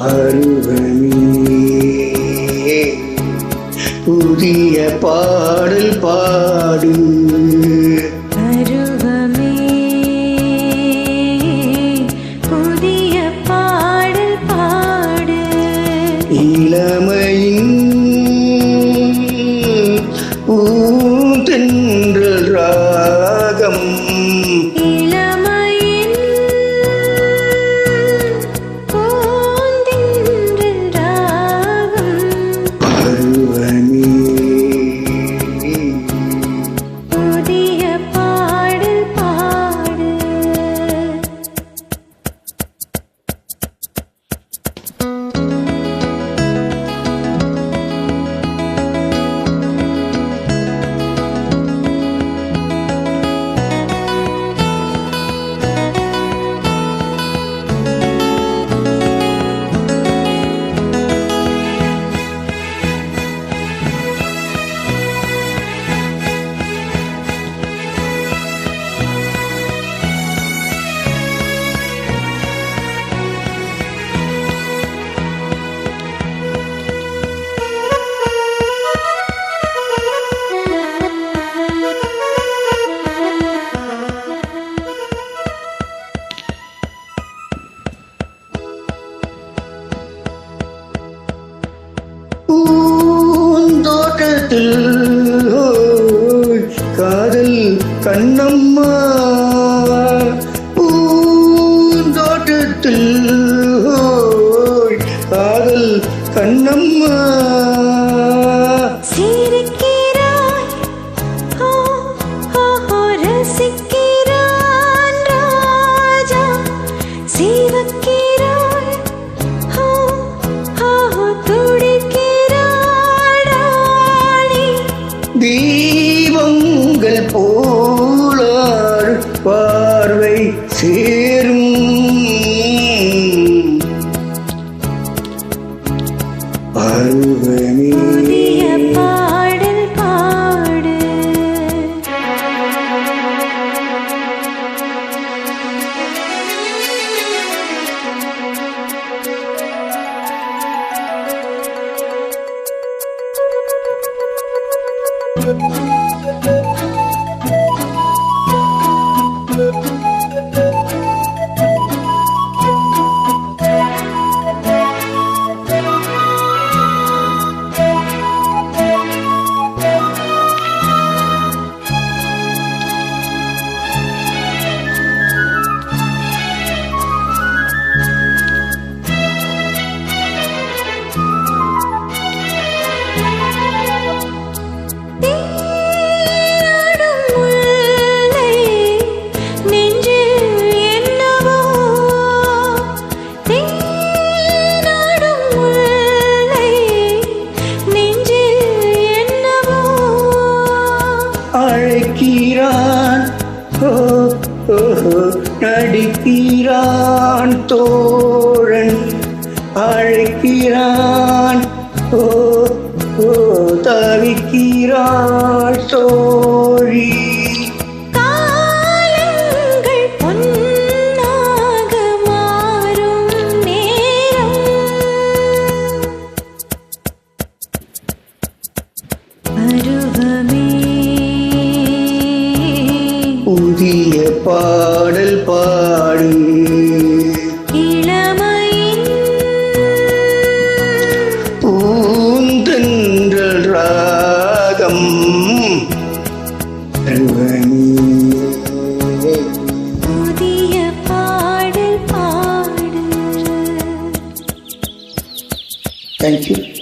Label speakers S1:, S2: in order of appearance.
S1: அருவமே புதிய பாடல் பாடு
S2: பருவமே புதிய பாடல் பாடு.
S1: இளமையின் பூந்தென்றல் ராகம் காட்டில் காதல் கண்ணம்மா. பூந்தோட்டத்தில் காதல் கண்ணம்மா.
S2: சிரிக்கிறாய்.
S1: ரசிக்க சேரும். பருவமே
S2: புதிய பாடல் பாடு. தேடும்
S1: நடிக்கிறான் தோழன் அழைக்கிறான் ஓ ஓ தவிக்கிறாள் தோழி பாடல் பாடு. பூந்தென்றல் ராகம்.
S2: புதிய பாடல் பாடு.
S1: தேங்க்யூ